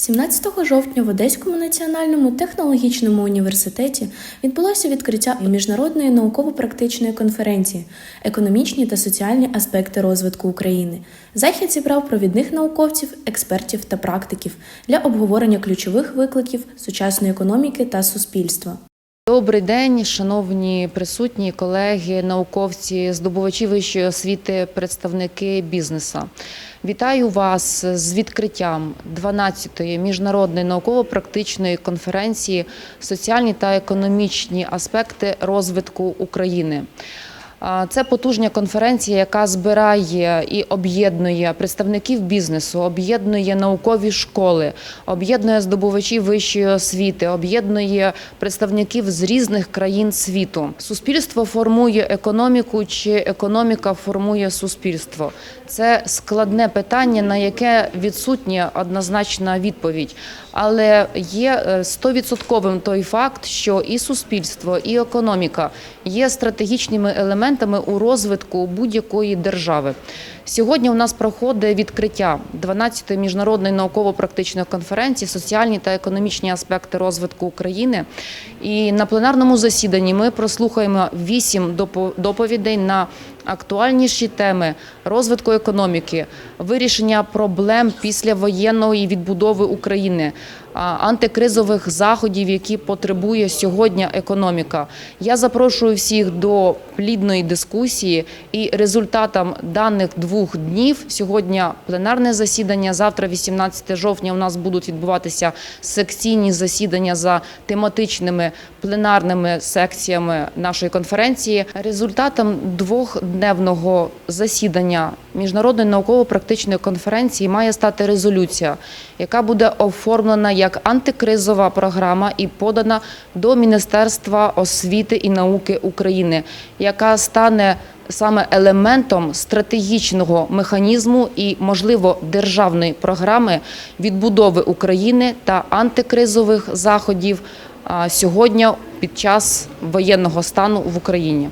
17 жовтня в Одеському національному технологічному університеті відбулося відкриття міжнародної науково-практичної конференції Економічні та соціальні аспекти розвитку України. Захід зібрав провідних науковців, експертів та практиків для обговорення ключових викликів сучасної економіки та суспільства. Добрий день, шановні присутні, колеги, науковці, здобувачі вищої освіти, представники бізнесу. Вітаю вас з відкриттям 12-ї міжнародної науково-практичної конференції Соціальні та економічні аспекти розвитку України. Це потужна конференція, яка збирає і об'єднує представників бізнесу, об'єднує наукові школи, об'єднує здобувачів вищої освіти, об'єднує представників з різних країн світу. Суспільство формує економіку, чи економіка формує суспільство. Це складне питання, на яке відсутня однозначна відповідь. Але є е, стовідсотковим той факт, що і суспільство, і економіка є стратегічними елементами у розвитку будь-якої держави. Сьогодні у нас проходить відкриття 12-ї міжнародної науково-практичної конференції Соціальні та економічні аспекти розвитку України. І на пленарному засіданні ми прослухаємо вісім доповідей на актуальніші теми розвитку економіки, вирішення проблем післявоєнної відбудови України, антикризових заходів, які потребує сьогодні економіка. Я запрошую всіх до плідної дискусії і результатам даних двох днів. Сьогодні пленарне засідання. Завтра, 18 жовтня, у нас будуть відбуватися секційні засідання за тематичними пленарними секціями нашої конференції. Результатом двохдневного засідання міжнародної науково-практичної конференції має стати резолюція, яка буде оформлена як антикризова програма і подана до Міністерства освіти і науки України, яка стане саме елементом стратегічного механізму і, можливо, державної програми відбудови України та антикризових заходів сьогодні під час воєнного стану в Україні.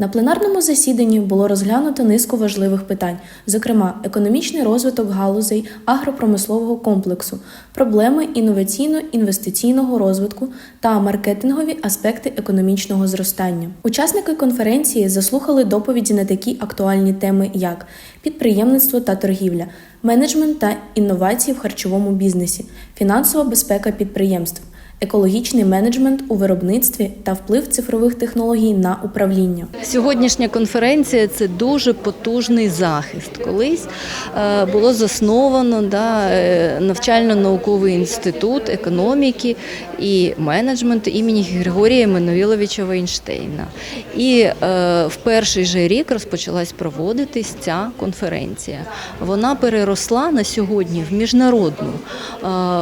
На пленарному засіданні було розглянуто низку важливих питань, зокрема, економічний розвиток галузей агропромислового комплексу, проблеми інноваційно-інвестиційного розвитку та маркетингові аспекти економічного зростання. Учасники конференції заслухали доповіді на такі актуальні теми, як підприємництво та торгівля, менеджмент та інновації в харчовому бізнесі, фінансова безпека підприємств екологічний менеджмент у виробництві та вплив цифрових технологій на управління. Сьогоднішня конференція це дуже потужний захист. Колись е, було засновано да, е, навчально-науковий інститут економіки і менеджменту імені Григорія Менуїловича Вейнштейна. І е, в перший же рік розпочалась проводитись ця конференція. Вона переросла на сьогодні в міжнародну.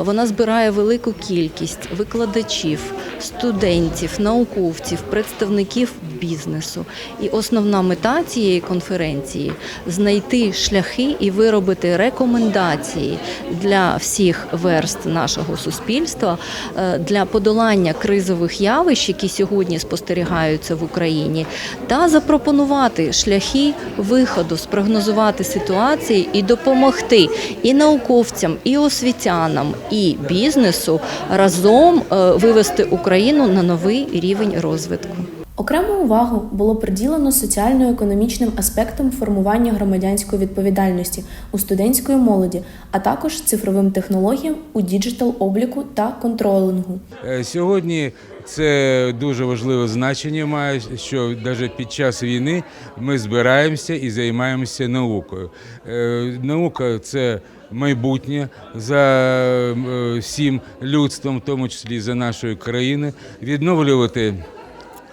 Вона збирає велику кількість викладачів, студентів, науковців, представників бізнесу. І основна мета цієї конференції знайти шляхи і виробити рекомендації для всіх верст нашого суспільства е, для подолання кризових явищ, які сьогодні спостерігаються в Україні, та запропонувати шляхи виходу, спрогнозувати ситуації і допомогти і науковцям, і освітянам, і бізнесу разом е, вивести Україну на новий рівень розвитку. Окрему увагу було приділено соціально-економічним аспектам формування громадянської відповідальності у студентської молоді, а також цифровим технологіям у діджитал-обліку та контролингу. Е, Сьогодні це дуже важливе значення має, що навіть під час війни ми збираємося і займаємося наукою. Е, Наука це майбутнє за е, всім людством, в тому числі за нашою країною, відновлювати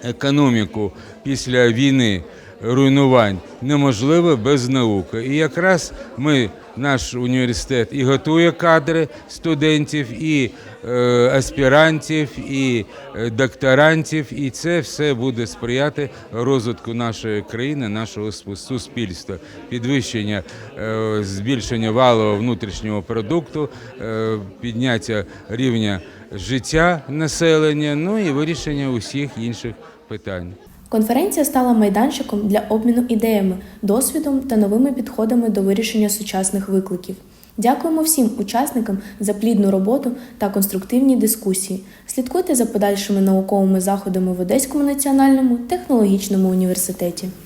економіку після війни. Руйнувань неможливо без науки. І якраз ми, наш університет, і готує кадри студентів, і е, аспірантів, і е, докторантів, і це все буде сприяти розвитку нашої країни, нашого су- суспільства, підвищення, е, збільшення валового внутрішнього продукту, підняття рівня життя населення, ну і вирішення усіх інших питань. Конференція стала майданчиком для обміну ідеями, досвідом та новими підходами до вирішення сучасних викликів. Дякуємо всім учасникам за плідну роботу та конструктивні дискусії. Слідкуйте за подальшими науковими заходами в Одеському національному технологічному університеті.